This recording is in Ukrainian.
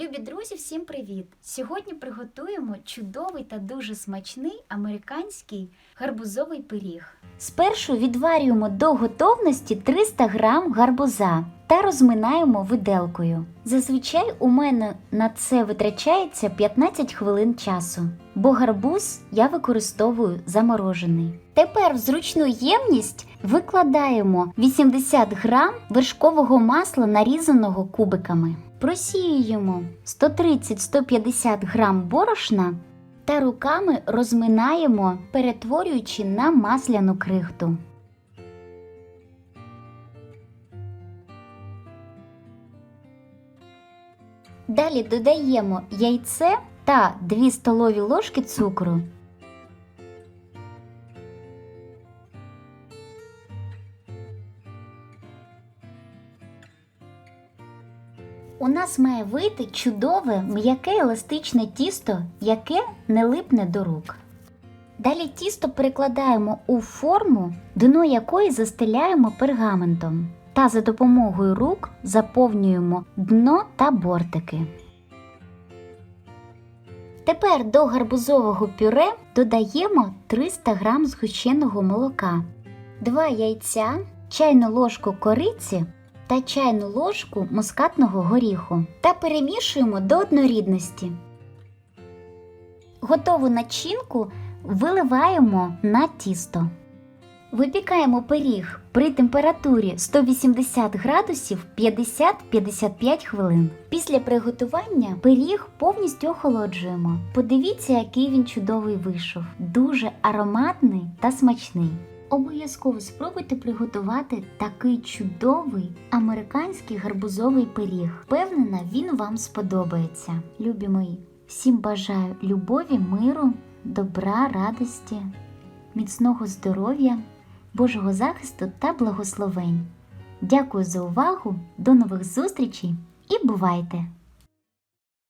Любі друзі, всім привіт! Сьогодні приготуємо чудовий та дуже смачний американський гарбузовий пиріг. Спершу відварюємо до готовності 300 г гарбуза та розминаємо виделкою. Зазвичай у мене на це витрачається 15 хвилин часу, бо гарбуз я використовую заморожений. Тепер в зручну ємність викладаємо 80 г вершкового масла, нарізаного кубиками. Просіюємо 130-150 г борошна та руками розминаємо, перетворюючи на масляну крихту. Далі додаємо яйце та 2 столові ложки цукру. У нас має вийти чудове м'яке еластичне тісто, яке не липне до рук. Далі тісто перекладаємо у форму, дно якої застеляємо пергаментом, та за допомогою рук заповнюємо дно та бортики. Тепер до гарбузового пюре додаємо 300 г згущеного молока, 2 яйця, чайну ложку кориці та чайну ложку мускатного горіху та перемішуємо до однорідності. Готову начинку виливаємо на тісто. Випікаємо пиріг при температурі 180 градусів 50-55 хвилин. Після приготування пиріг повністю охолоджуємо. Подивіться, який він чудовий вийшов. Дуже ароматний та смачний. Обов'язково спробуйте приготувати такий чудовий американський гарбузовий пиріг. Впевнена, він вам сподобається. Любі мої, всім бажаю любові, миру, добра, радості, міцного здоров'я, Божого захисту та благословень. Дякую за увагу, до нових зустрічей і бувайте!